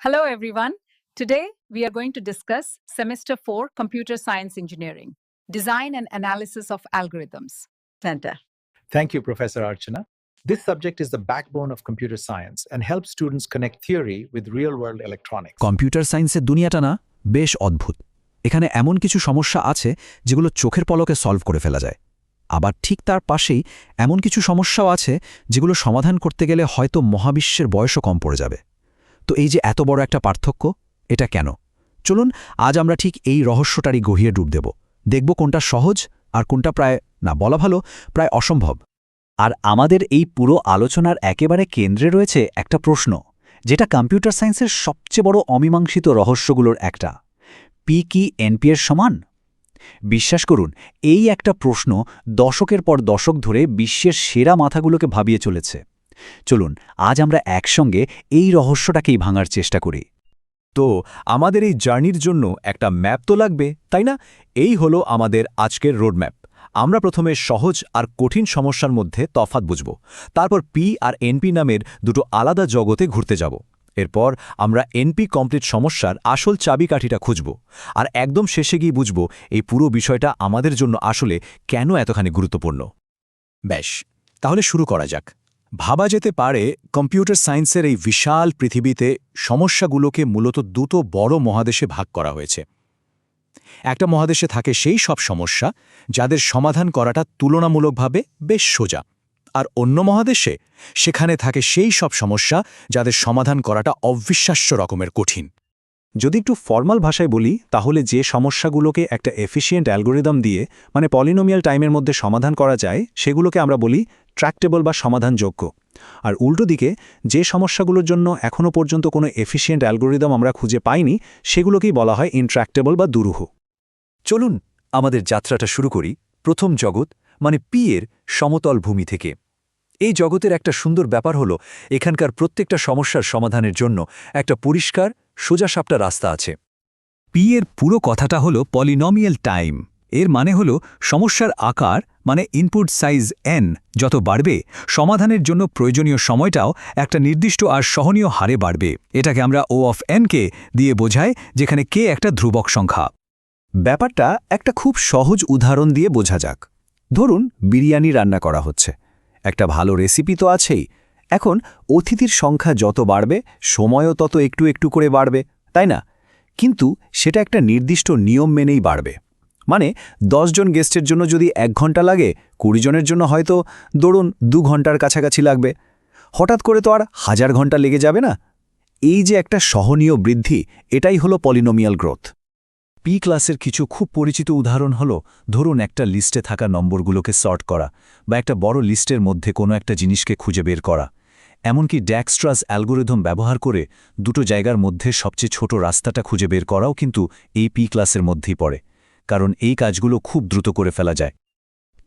Hello, everyone. Today, we are going to discuss Semester 4 Computer Science Engineering Design and Analysis of Algorithms. Center. Thank you, Professor Archana. This subject is the backbone of computer science and helps students connect theory with real world electronics. Computer সায়েন্সের দুনিয়াটা না বেশ অদ্ভুত এখানে এমন কিছু সমস্যা আছে যেগুলো চোখের পলকে সলভ করে ফেলা যায় আবার ঠিক তার পাশেই এমন কিছু সমস্যাও আছে যেগুলো সমাধান করতে গেলে হয়তো মহাবিশ্বের বয়সও কম পড়ে যাবে তো এই যে এত বড় একটা পার্থক্য, এটা কেন? চলুন, আজ আমরা ঠিক এই রহস্যটারই গহিয়ে ডুব দেব। দেখব কোনটা সহজ আর কোনটা প্রায়, না, বলা ভালো, প্রায় অসম্ভব। আর আমাদের এই পুরো আলোচনার একেবারে কেন্দ্রে রয়েছে একটা প্রশ্ন, যেটা কম্পিউটার সায়েন্সের সবচেয়ে বড় অমীমাংসিত রহস্যগুলোর একটা। পি কি এনপি এর সমান? বিশ্বাস করুন, এই একটা প্রশ্ন দশকের পর দশক ধরে বিশ্বের সেরা মাথাগুলোকে ভাবিয়ে চলেছে। চলুন, আজ আমরা একসঙ্গে এই রহস্যটাকেই ভাঙার চেষ্টা করি। তো, আমাদের এই জার্নির জন্য একটা ম্যাপ তো লাগবে, তাই না? এই হলো আমাদের আজকের রোডম্যাপ। আমরা প্রথমে সহজ আর কঠিন সমস্যার মধ্যে তফাৎ বুঝব। তারপর পি আর এনপি নামের দুটো আলাদা জগতে ঘুরতে যাব। এরপর আমরা এনপি কমপ্লিট সমস্যার আসল চাবিকাঠিটা খুঁজব। আর একদম শেষে গিয়ে বুঝব এই পুরো বিষয়টা আমাদের জন্য আসলে কেন এতখানি গুরুত্বপূর্ণ। ব্যাস, তাহলে শুরু করা যাক। ভাবা যেতে পারে, কম্পিউটার সায়েন্সের এই বিশাল পৃথিবীতে সমস্যাগুলোকে মূলত দুটো বড় মহাদেশে ভাগ করা হয়েছে। একটা মহাদেশে থাকে সেই সব সমস্যা, যাদের সমাধান করাটা তুলনামূলকভাবে বেশ সোজা। আর অন্য মহাদেশে সেখানে থাকে সেই সব সমস্যা, যাদের সমাধান করাটা অবিশ্বাস্য রকমের কঠিন। যদি একটু ফর্মাল ভাষায় বলি, তাহলে যে সমস্যাগুলোকে একটা এফিসিয়েন্ট অ্যালগোরিদম দিয়ে মানে পলিনোমিয়াল টাইমের মধ্যে সমাধান করা যায়, সেগুলোকে আমরা বলি ট্র্যাক্টেবল বা সমাধানযোগ্য। আর উল্টো দিকে, যে সমস্যাগুলোর জন্য এখনও পর্যন্ত কোনো এফিসিয়েন্ট অ্যালগোরিদম আমরা খুঁজে পাইনি, সেগুলোকেই বলা হয় ইনট্র্যাক্টেবল বা দুরূহ। চলুন আমাদের যাত্রাটা শুরু করি প্রথম জগৎ মানে পি এর সমতল ভূমি থেকে। এই জগতের একটা সুন্দর ব্যাপার হলো, এখানকার প্রত্যেকটা সমস্যার সমাধানের জন্য একটা পরিষ্কার, সোজাসাপটা রাস্তা আছে। পি এর পুরো কথাটা হলো পলিনমিয়াল টাইম এর মানে হলো সমস্যার আকার মানে ইনপুট সাইজ এন যত বাড়বে, সমাধানের জন্য প্রয়োজনীয় সময়টাও একটা নির্দিষ্ট আর সহনীয় হারে বাড়বে। এটাকে আমরা ও অফ এনকে দিয়ে বোঝায় যেখানে কে একটা ধ্রুবক সংখ্যা। ব্যাপারটা একটা খুব সহজ উদাহরণ দিয়ে বোঝা যাক। ধরুন, বিরিয়ানি রান্না করা হচ্ছে। একটা ভালো রেসিপি তো আছেই। এখন, অতিথির সংখ্যা যত বাড়বে, সময়ও তত একটু একটু করে বাড়বে, তাই না? কিন্তু সেটা একটা নির্দিষ্ট নিয়ম মেনেই বাড়বে। মানে জন গেস্টের জন্য যদি এক ঘণ্টা লাগে, কুড়ি জনের জন্য হয়তো ধরুন দু ঘণ্টার কাছাকাছি লাগবে। হঠাৎ করে তো আর হাজার ঘণ্টা লেগে যাবে না? এই যে একটা সহনীয় বৃদ্ধি, এটাই হলো পলিনোমিয়াল গ্রোথ। পি ক্লাসের কিছু খুব পরিচিত উদাহরণ হল, ধরুন একটা লিস্টে থাকা নম্বরগুলোকে সর্ট করা, বা একটা বড় লিস্টের মধ্যে কোনো একটা জিনিসকে খুঁজে বের করা। এমনকি ড্যাক্সট্রাস অ্যালগোরিদম ব্যবহার করে দুটো জায়গার মধ্যে সবচেয়ে ছোট রাস্তাটা খুঁজে বের করাও কিন্তু এই পি ক্লাসের মধ্যেই পড়ে। কারণ এই কাজগুলো খুব দ্রুত করে ফেলা যায়।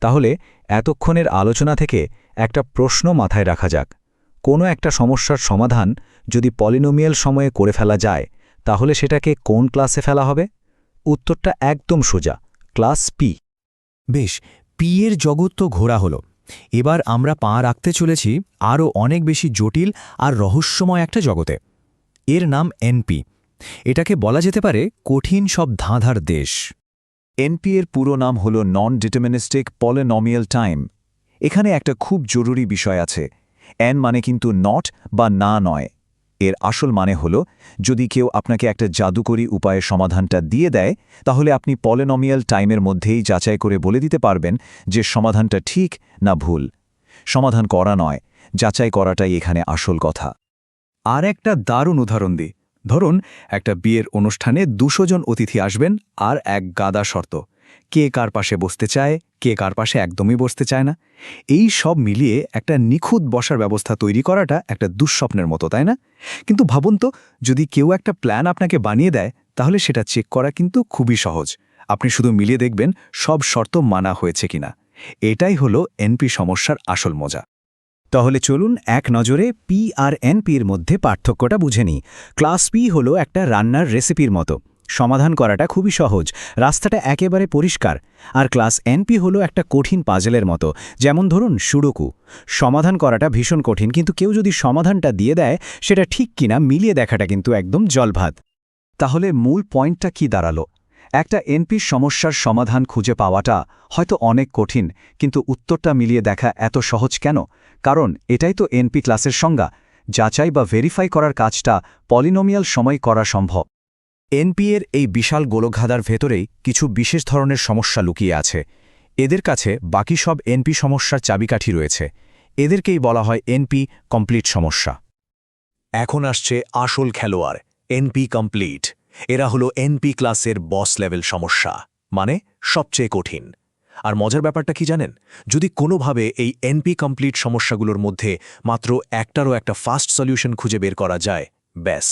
তাহলে এতক্ষণের আলোচনা থেকে একটা প্রশ্ন মাথায় রাখা যাক। কোনো একটা সমস্যার সমাধান যদি পলিনোমিয়াল সময়ে করে ফেলা যায়, তাহলে সেটাকে কোন ক্লাসে ফেলা হবে? উত্তরটা একদম সোজা, ক্লাস পি বেশ পি এর জগৎ তো ঘোরা হলো। এবার আমরা পা রাখতে চলেছি আরও অনেক বেশি জটিল আর রহস্যময় একটা জগতে। এর নাম এনপি এটাকে বলা যেতে পারে কঠিন সব ধাঁধার দেশ। এনপি এর পুরো নাম হল নন ডিটারমিনিস্টিক পলেনমিয়াল টাইম এখানে একটা খুব জরুরি বিষয় আছে। এন মানে কিন্তু নট বা না নয়। এর আসল মানে হল, যদি কেউ আপনাকে একটা জাদুকরী উপায়ে সমাধানটা দিয়ে দেয়, তাহলে আপনি পলেনমিয়াল টাইমের মধ্যেই যাচাই করে বলে দিতে পারবেন যে সমাধানটা ঠিক না ভুল। সমাধান করা নয়, যাচাই করাটাই এখানে আসল কথা। আর একটা দারুণ উদাহরণ দিই। ধরুন, একটা বিয়ের অনুষ্ঠানে দুশো জন অতিথি আসবেন আর এক গাদা শর্ত। কে কার পাশে বসতে চায়, কে কার পাশে একদমই বসতে চায় না। এই সব মিলিয়ে একটা নিখুঁত বসার ব্যবস্থা তৈরি করাটা একটা দুঃস্বপ্নের মতো, তাই না? কিন্তু ভাবুন তো, যদি কেউ একটা প্ল্যান আপনাকে বানিয়ে দেয়, তাহলে সেটা চেক করা কিন্তু খুবই সহজ। আপনি শুধু মিলিয়ে দেখবেন সব শর্ত মানা হয়েছে কিনা। এটাই হলো এনপি সমস্যার আসল মজা। তাহলে চলুন এক নজরে পি আর এনপির মধ্যে পার্থক্যটা বুঝে নিই। ক্লাস পি হল একটা রান্নার রেসিপির মতো। সমাধান করাটা খুবই সহজ। রাস্তাটা একেবারে পরিষ্কার। আর ক্লাস এনপি হলো একটা কঠিন পাজেলের মতো, যেমন ধরুন সুডোকু। সমাধান করাটা ভীষণ কঠিন, কিন্তু কেউ যদি সমাধানটা দিয়ে দেয়, সেটা ঠিক কিনা মিলিয়ে দেখাটা কিন্তু একদম জলভাত। তাহলে মূল পয়েন্টটা কি দাঁড়াল? একটা এনপির সমস্যার সমাধান খুঁজে পাওয়াটা হয়তো অনেক কঠিন, কিন্তু উত্তরটা মিলিয়ে দেখা এত সহজ কেন? কারণ এটাই তো এনপি ক্লাসের সংজ্ঞা, যাচাই বা ভেরিফাই করার কাজটা পলিনোমিয়াল সময় করা সম্ভব। এনপি এর এই বিশাল গোলকধাঁধার ভেতরেই কিছু বিশেষ ধরনের সমস্যা লুকিয়ে আছে। এদের কাছে বাকি সব এনপি সমস্যার চাবিকাঠি রয়েছে। এদেরকেই বলা হয় এনপি কমপ্লিট সমস্যা। এখন আসছে আসল খেলোয়াড়, এনপি কমপ্লিট এরা হলো এনপি ক্লাসের বস লেভেল সমস্যা মানে সবচেয়ে কঠিন। আর মজার ব্যাপারটা কি জানেন? যদি কোনোভাবে এই এনপি কমপ্লিট সমস্যাগুলোর মধ্যে মাত্র একটারও একটা ফাস্ট সলিউশন খুঁজে বের করা যায়, ব্যাস।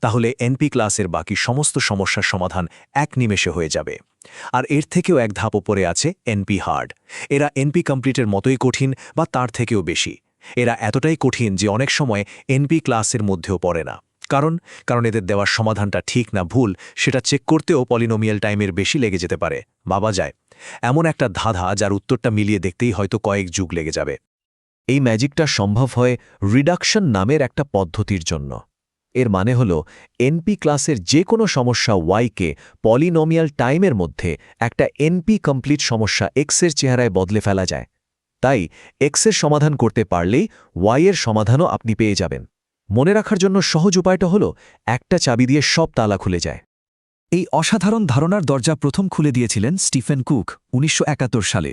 তাহলে এনপি ক্লাসের বাকি সমস্ত সমস্যার সমাধান এক নিমেষে হয়ে যাবে। আর এর থেকেও এক ধাপ ওপরে আছে এনপি হার্ড এরা এনপি কমপ্লিটের মতোই কঠিন বা তার থেকেও বেশি। এরা এতটাই কঠিন যে অনেক সময় এনপি ক্লাসের মধ্যেও পড়ে না। কারণ কারণ এদের দেওয়ার সমাধানটা ঠিক না ভুল, সেটা চেক করতেও পলিনোমিয়াল টাইমের বেশি লেগে যেতে পারে। ভাবা যায়। এমন একটা ধাঁধা যার উত্তরটা মিলিয়ে দেখতেই হয়তো কয়েক যুগ লেগে যাবে। এই ম্যাজিকটা সম্ভব হয় রিডাকশন নামের একটা পদ্ধতির জন্য। এর মানে হল, এনপি ক্লাসের যে কোনো সমস্যা ওয়াইকে পলিনোমিয়াল টাইমের মধ্যে একটা এনপি কমপ্লিট সমস্যা এক্সের চেহারায় বদলে ফেলা যায়। তাই এক্সের সমাধান করতে পারলেই ওয়াইয়ের সমাধানও আপনি পেয়ে যাবেন। মনে রাখার জন্য সহজ উপায়টা হল একটা চাবি দিয়ে সব তালা খুলে যায়। এই অসাধারণ ধারণার দরজা প্রথম খুলে দিয়েছিলেন স্টিফেন কুক উনিশশো একাত্তর সালে।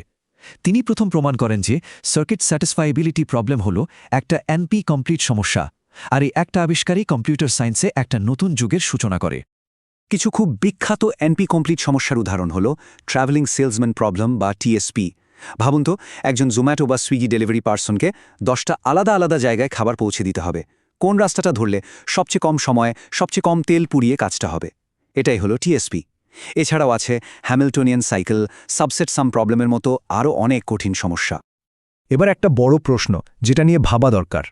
তিনি প্রথম প্রমাণ করেন যে সার্কিট স্যাটিসফাইবিলিটি প্রবলেম হল একটা এনপি কমপ্লিট সমস্যা, আর এই একটা আবিষ্কারই কম্পিউটার সায়েন্সে একটা নতুন যুগের সূচনা করে। কিছু খুব বিখ্যাত এনপি কমপ্লিট সমস্যার উদাহরণ হল ট্রাভেলিং সেলসম্যান প্রবলেম বা টিএসপি ভাবুন তো, একজন জোম্যাটো বা সুইগি ডেলিভারি পার্সনকে দশটা আলাদা আলাদা জায়গায় খাবার পৌঁছে দিতে হবে। কোন রাস্তাটা ধরলে সবচেয়ে কম সময়ে, সবচেয়ে কম তেল পুড়িয়ে কাজটা হবে? এটাই হলো টিএসপি এছাড়াও আছে হ্যামিল্টনিয়ান সাইকেল সাবসেট সাম প্রবলেমের মতো আরও অনেক কঠিন সমস্যা। এবার একটা বড় প্রশ্ন, যেটা নিয়ে ভাবা দরকার।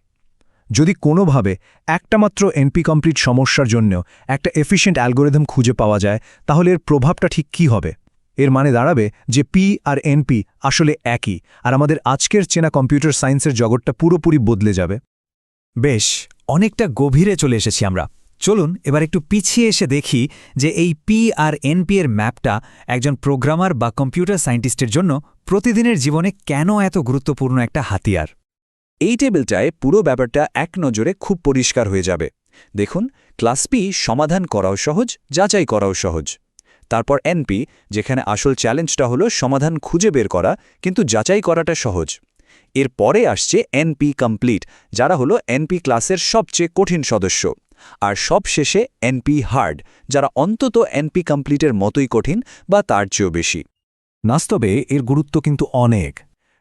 যদি কোনোভাবে একটা মাত্র এনপি কমপ্লিট সমস্যার জন্য একটা এফিশিয়েন্ট অ্যালগোরিদম খুঁজে পাওয়া যায়, তাহলে এর প্রভাবটা ঠিক কী হবে? এর মানে দাঁড়াবে যে পি আর এনপি আসলে একই, আর আমাদের আজকের চেনা কম্পিউটার সায়েন্সের জগৎটা পুরোপুরি বদলে যাবে। বেশ অনেকটা গভীরে চলে এসেছি আমরা। চলুন এবার একটু পিছিয়ে এসে দেখি যে এই পি আর এনপি এর ম্যাপটা একজন প্রোগ্রামার বা কম্পিউটার সায়েন্টিস্টের জন্য প্রতিদিনের জীবনে কেন এত গুরুত্বপূর্ণ একটা হাতিয়ার? এই টেবিলটায় পুরো ব্যাপারটা এক নজরে খুব পরিষ্কার হয়ে যাবে। দেখুন, ক্লাস পি সমাধান করাও সহজ, যাচাই করাও সহজ। তারপর এনপি যেখানে আসল চ্যালেঞ্জটা হলো সমাধান খুঁজে বের করা, কিন্তু যাচাই করাটা সহজ। এর পরে আসছে এনপি কমপ্লিট যারা হলো এনপি ক্লাসের সবচেয়ে কঠিন সদস্য। আর সব শেষে এনপি হার্ড যারা অন্তত এনপি কমপ্লিটের মতোই কঠিন বা তার চেয়েও বেশি। বাস্তবে এর গুরুত্ব কিন্তু অনেক।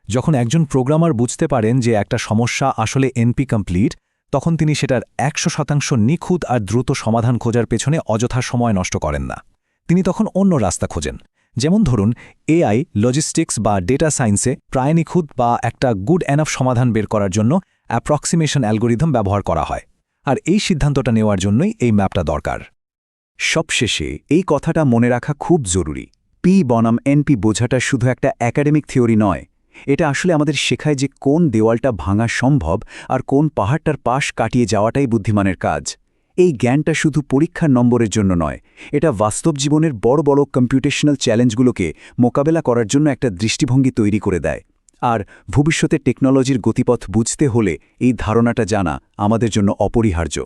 যখন একজন প্রোগ্রামার বুঝতে পারেন যে একটা সমস্যা আসলে এনপি কমপ্লিট তখন তিনি সেটার একশো শতাংশ নিখুঁত আর দ্রুত সমাধান খোঁজার পেছনে অযথা সময় নষ্ট করেন না। তিনি তখন অন্য রাস্তা খোঁজেন। যেমন ধরুন, এআই লজিস্টিক্স বা ডেটা সায়েন্সে প্রায় নিখুঁত বা একটা গুড এনাফ সমাধান বের করার জন্য অ্যাপ্রক্সিমেশন অ্যালগোরিদম ব্যবহার করা হয়। আর এই সিদ্ধান্তটা নেওয়ার জন্যই এই ম্যাপটা দরকার। সবশেষে, এই কথাটা মনে রাখা খুব জরুরি। পি বনাম এনপি বোঝাটা শুধু একটা একাডেমিক থিওরি নয়। এটা আসলে আমাদের শেখায় যে কোন দেওয়ালটা ভাঙা সম্ভব আর কোন পাহাড়টার পাশ কাটিয়ে যাওয়াটাই বুদ্ধিমানের কাজ। এই জ্ঞানটা শুধু পরীক্ষার নম্বরের জন্য নয়, এটা বাস্তব জীবনের বড় বড় কম্পিউটেশনাল চ্যালেঞ্জগুলোকে মোকাবেলা করার জন্য একটা দৃষ্টিভঙ্গি তৈরি করে দেয়। আর ভবিষ্যতে টেকনোলজির গতিপথ বুঝতে হলে এই ধারণাটা জানা আমাদের জন্য অপরিহার্য।